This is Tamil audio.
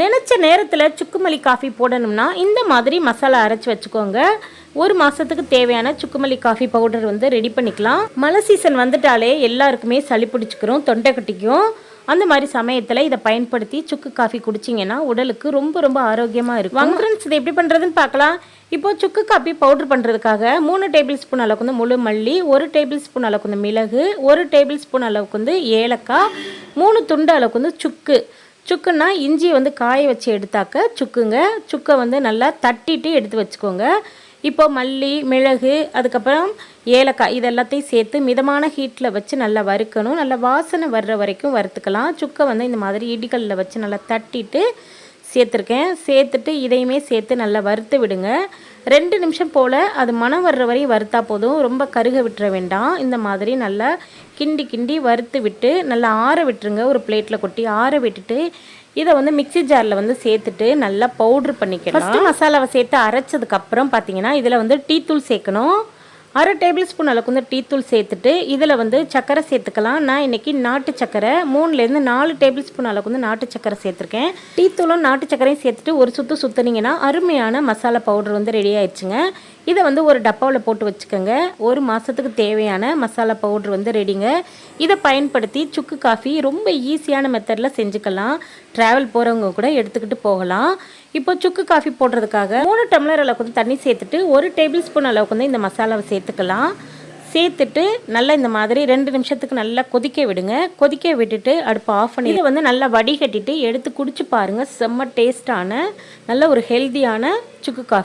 நினச்ச நேரத்தில் சுக்குமல்லி காஃபி போடணும்னா இந்த மாதிரி மசாலா அரைச்சி வச்சுக்கோங்க. ஒரு மாதத்துக்கு தேவையான சுக்குமல்லி காஃபி பவுடர் வந்து ரெடி பண்ணிக்கலாம். மழை சீசன் வந்துட்டாலே எல்லாருக்குமே சளி பிடிச்சிக்கிறோம் தொண்டை கட்டிக்கும். அந்த மாதிரி சமயத்தில் இதை பயன்படுத்தி சுக்கு காஃபி குடிச்சிங்கன்னா உடலுக்கு ரொம்ப ரொம்ப ஆரோக்கியமாக இருக்கும். வாங்க ஃப்ரெண்ட்ஸ் இதை எப்படி பண்ணுறதுன்னு பார்க்கலாம். இப்போது சுக்கு காஃபி பவுடர் பண்ணுறதுக்காக மூணு டேபிள் ஸ்பூன் அளவுக்கு வந்து முழு மல்லி ஒரு டேபிள் ஸ்பூன் அளவுக்கு வந்து மிளகு ஒரு டேபிள் ஸ்பூன் அளவுக்கு வந்து ஏலக்காய் மூணு துண்டு அளவுக்கு வந்து சுக்கு. சுக்குன்னா இஞ்சியை வந்து காய வச்சு எடுத்தாக்க சுக்குங்க. சுக்கை வந்து நல்லா தட்டிட்டு எடுத்து வச்சுக்கோங்க. இப்போ மல்லி மிளகு அதுக்கப்புறம் ஏலக்காய் இது எல்லாத்தையும் சேர்த்து மிதமான ஹீட்டில் வச்சு நல்லா வறுக்கணும். நல்லா வாசனை வர்ற வரைக்கும் வறுத்துக்கலாம். சுக்கை வந்து இந்த மாதிரி இடிகளில் வச்சு நல்லா தட்டிட்டு சேர்த்துருக்கேன். சேர்த்துட்டு இதையுமே சேர்த்து நல்லா வறுத்து விடுங்க. ரெண்டு நிமிஷம் போல் அது மனம் வர்ற வரையும் வறுத்தா போதும். ரொம்ப கருக விட்டுற வேண்டாம். இந்த மாதிரி நல்லா கிண்டி கிண்டி வறுத்து விட்டு நல்லா ஆற விட்டுருங்க. ஒரு பிளேட்டில் கொட்டி ஆற விட்டுட்டு இதை வந்து மிக்ஸி ஜாரில் வந்து சேர்த்துட்டு நல்லா பவுட்ரு பண்ணிக்கலாம். ஃபஸ்ட்டு மசாலாவை சேர்த்து அரைச்சதுக்கப்புறம் பார்த்தீங்கன்னா இதில் வந்து டீ தூள் சேர்க்கணும். அரை டேபிள் ஸ்பூன் அளவுக்கு வந்து டீத்தூள் சேர்த்துட்டு இதில் வந்து சக்கரை சேர்த்துக்கலாம். நான் இன்றைக்கி நாட்டு சக்கரை மூணுலேருந்து நாலு டேபிள் ஸ்பூன் அளவுக்கு வந்து நாட்டு சக்கரை சேர்த்துருக்கேன். டீத்தூளும் நாட்டு சக்கரையும் சேர்த்துட்டு ஒரு சுற்று சுற்றுனீங்கன்னா அருமையான மசாலா பவுடர் வந்து ரெடி ஆயிடுச்சுங்க. இதை வந்து ஒரு டப்பாவில் போட்டு வச்சுக்கோங்க. ஒரு மாதத்துக்கு தேவையான மசாலா பவுடர் வந்து ரெடிங்க. இதை பயன்படுத்தி சுக்கு காஃபி ரொம்ப ஈஸியான மெத்தடில் செஞ்சுக்கலாம். ட்ராவல் போகிறவங்க கூட எடுத்துக்கிட்டு போகலாம். இப்போ சுக்கு காஃபி போடுறதுக்காக மூணு டம்ளர் அளவுக்கு வந்து தண்ணி சேர்த்துட்டு ஒரு டேபிள் ஸ்பூன் அளவுக்கு வந்து இந்த மசாலாவை சேர்த்துக்கலாம். சேர்த்துட்டு நல்லா இந்த மாதிரி ரெண்டு நிமிஷத்துக்கு நல்லா கொதிக்க விடுங்க. கொதிக்க விட்டுட்டு அடுப்பு ஆஃப் பண்ணி இதை வந்து நல்லா வடிகட்டிட்டு எடுத்து குடிச்சு பாருங்கள் செம்ம டேஸ்டான நல்ல ஒரு ஹெல்த்தியான சுக்கு காஃபி.